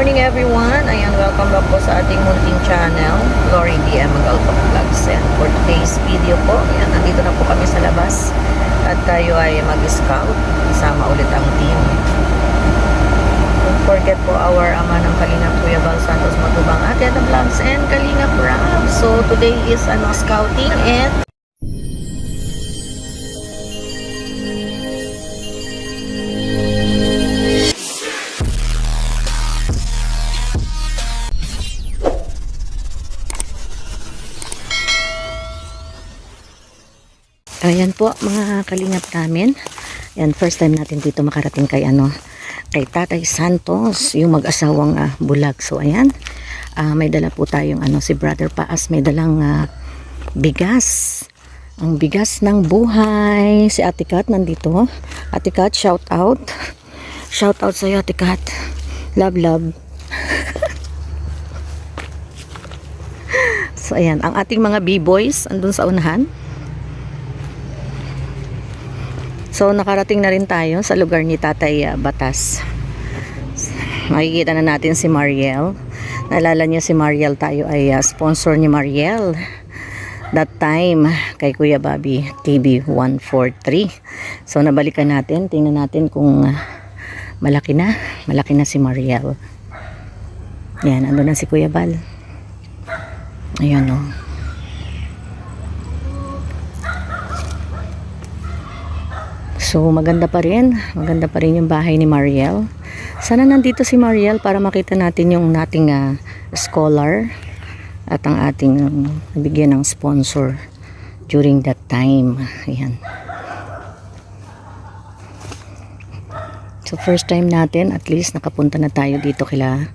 morning everyone. Ayan, welcome back po sa ating munting channel, Glory DM Magalpa Vlogs. And for today's video po, ayan, nandito na po kami sa labas. At tayo ay mag-scout. Isama ulit ang team. Don't forget po our ama ng Kalingap Kuya Bal Santos Matubang Ate Adam Vlogs and Kalingap Ram. So today is ano, scouting and Ayan po mga kalingap namin. Ayan, first time natin dito makarating kay ano, kay Tatay Santos, yung mag-asawang ah, bulag. So ayan, ah, may dala po tayong ano, si Brother Paas, may dalang ah, bigas. Ang bigas ng buhay. Si Ate Kat nandito. Ate Kat, shout out. Shout out sa'yo, Ate Kat. Love, love. so ayan, ang ating mga B-boys andun sa unahan. So nakarating na rin tayo sa lugar ni Tatay ah, Batas. Makikita na natin si Mariel. Naalala niyo si Mariel tayo ay ah, sponsor ni Mariel. That time kay Kuya Bobby TV 143. So nabalikan natin, tingnan natin kung ah, malaki na, malaki na si Mariel. Yan, ando na si Kuya Bal. Ayan oh. So maganda pa rin, maganda pa rin yung bahay ni Mariel. Sana nandito si Mariel para makita natin yung nating ah, scholar at ang ating nabigyan ng sponsor during that time. Ayan. So first time natin, at least nakapunta na tayo dito kila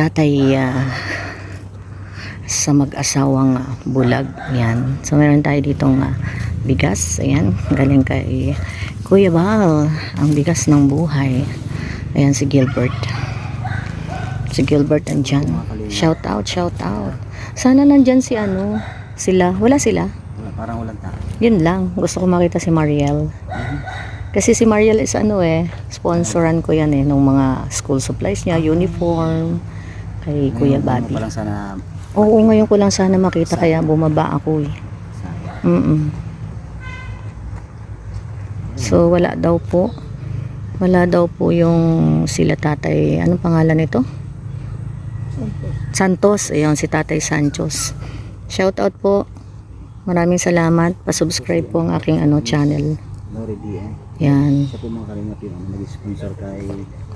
tatay ah, sa mag-asawang ah, bulag. Yan. So meron tayo ditong ah, bigas. Ayan. Galing kay Kuya Bal. Ang bigas ng buhay. Ayan si Gilbert. Si Gilbert andyan. Shout out, shout out. Sana nandyan si ano, sila. Wala sila. Wala, parang walang tao. Yun lang. Gusto ko makita si Mariel. Kasi si Mariel is ano eh, sponsoran ko yan eh, nung mga school supplies niya, uniform, kay Kuya Ngayon, Bobby. pa lang sana Oo, ngayon ko lang sana makita kaya bumaba ako eh. sayang. Mm So, wala daw po. Wala daw po yung sila tatay. Anong pangalan nito? Santos. Ayun, si tatay Santos. Shout out po. Maraming salamat. Pa-subscribe po ang aking ano channel. Lori DM. Yan. Isa po mga kalingap yun. Nag-sponsor kay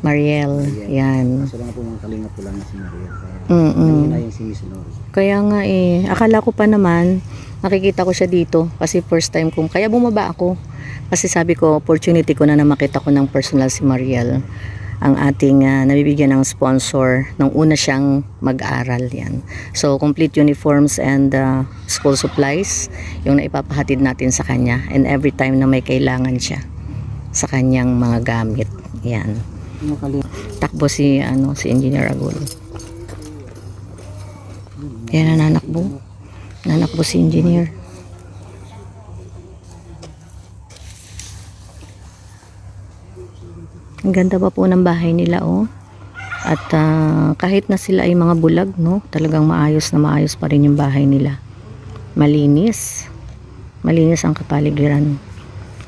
Mariel. Yan. Kaso lang po mga kalingap ko lang na si Maria. Kaya Mm-mm. nangyayang si Miss Lori. Kaya nga eh, akala ko pa naman, nakikita ko siya dito kasi first time kong, kaya bumaba ako. Kasi sabi ko, opportunity ko na na makita ko ng personal si Mariel. Ang ating ah, nabibigyan ng sponsor nung una siyang mag-aral yan. So, complete uniforms and ah, school supplies, yung naipapahatid natin sa kanya. And every time na may kailangan siya sa kanyang mga gamit. Yan. Takbo si, ano, si Engineer Agulo. Yan ang nanakbo. Nanakbo si engineer. Ang ganda pa po ng bahay nila oh. At ah, kahit na sila ay mga bulag no, talagang maayos na maayos pa rin yung bahay nila. Malinis. Malinis ang kapaligiran.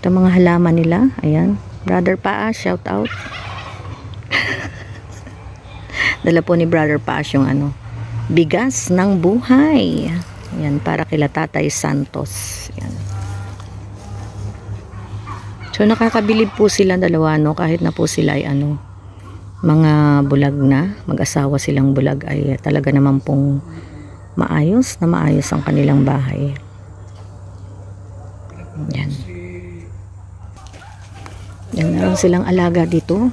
Ito mga halaman nila, ayan. Brother Paa, shout out. Dala po ni Brother Paas yung ano, bigas ng buhay. Yan, para kila Tatay Santos. Yan. So, nakakabilib po sila dalawa, no? Kahit na po sila ay ano, mga bulag na, mag-asawa silang bulag ay talaga naman pong maayos na maayos ang kanilang bahay. Yan. Yan meron silang alaga dito.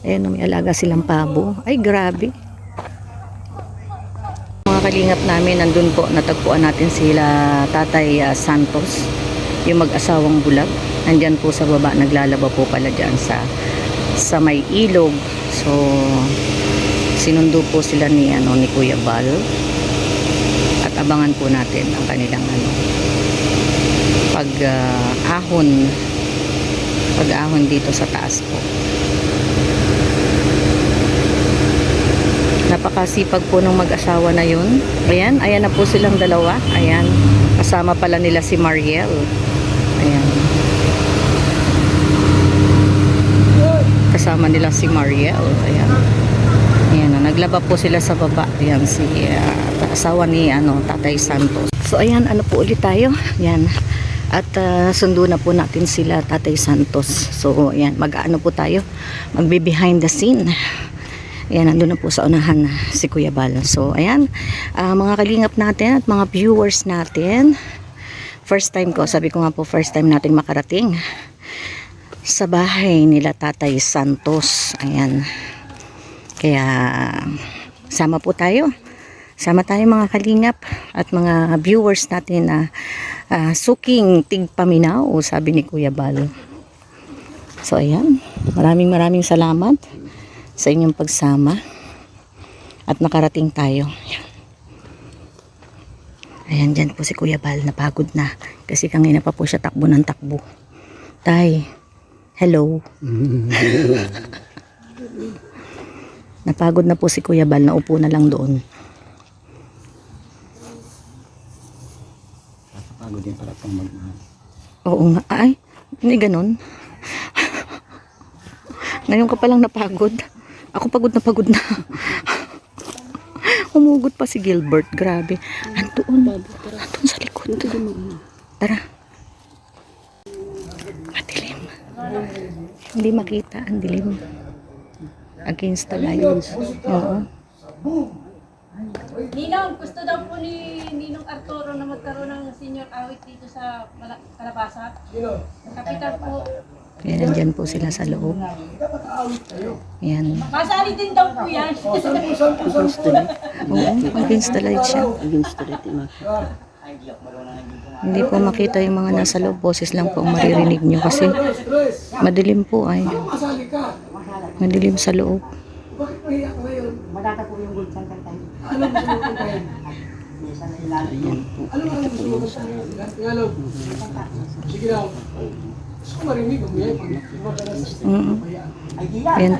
Ayan, may alaga silang pabo. Ay, grabe. Kalingap namin, nandun po, natagpuan natin sila Tatay ah, Santos, yung mag-asawang bulag. Nandyan po sa baba, naglalaba po pala dyan sa, sa may ilog. So, sinundo po sila ni, ano, ni Kuya Bal. At abangan po natin ang kanilang ano, pag ah, ahon pag ahon dito sa taas po Napakasipag po ng mag-asawa na yun. Ayan, ayan na po silang dalawa. Ayan, kasama pala nila si Mariel. Ayan. Kasama nila si Mariel. Ayan. Ayan, na, naglaba po sila sa baba. Ayan, si ah, asawa ni ano, Tatay Santos. So, ayan, ano po ulit tayo? Ayan. At ah, sundo na po natin sila, Tatay Santos. So, ayan, mag-ano po tayo? Magbe behind the scene. Ayan, nandun na po sa unahan na si Kuya Bal. So, ayan, ah, mga kalingap natin at mga viewers natin. First time ko, sabi ko nga po, first time nating makarating sa bahay nila Tatay Santos. Ayan. Kaya, sama po tayo. Sama tayo mga kalingap at mga viewers natin na ah, suking tigpaminaw, sabi ni Kuya Bal. So, ayan. Maraming maraming salamat sa inyong pagsama at nakarating tayo. Ayan. Ayan, dyan po si Kuya Bal, napagod na. Kasi kanina pa po siya takbo ng takbo. Tay, hello. Napagod na po si Kuya Bal, naupo na lang doon. Pagod din pala pang magmahal. Oo nga, ay, hindi ganun. Ngayon ka palang napagod. Ako pagod na pagod na. Humugot pa si Gilbert, grabe. Andoon, andoon sa likod. Tara. Madilim. Hindi makita, ang dilim. Against the light. Oo. Ninong, gusto daw po ni Ninong Arturo na magkaroon ng senior awit dito sa Kalabasa. Kapitan po. Kaya nandyan po sila sa loob. Yan. Kasali din daw po yan. Oo, against the light siya. Hindi po makita yung mga nasa loob. Boses lang po ang maririnig nyo kasi madilim po ay. Madilim sa loob. Mm Ayan po,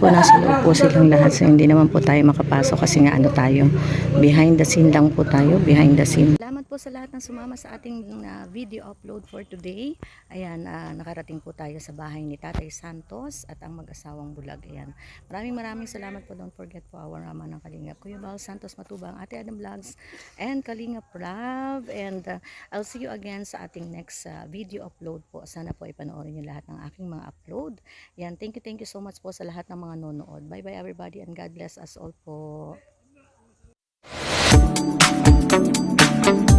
nasa loob po silang lahat. So, hindi naman po tayo makapasok kasi nga ano tayo. Behind the scene lang po tayo. Behind the scene po sa lahat ng sumama sa ating uh, video upload for today. Ayan, uh, nakarating po tayo sa bahay ni Tatay Santos at ang mag-asawang bulag. Ayan. Maraming maraming salamat po. Don't forget po our Rama ng Kalingap. Kuya Bal Santos Matubang, Ate Adam Vlogs, and Kalingap Rav. And uh, I'll see you again sa ating next uh, video upload po. Sana po ipanoorin niyo lahat ng aking mga upload. Ayan, thank you, thank you so much po sa lahat ng mga nonood. Bye-bye everybody and God bless us all po. Thank you.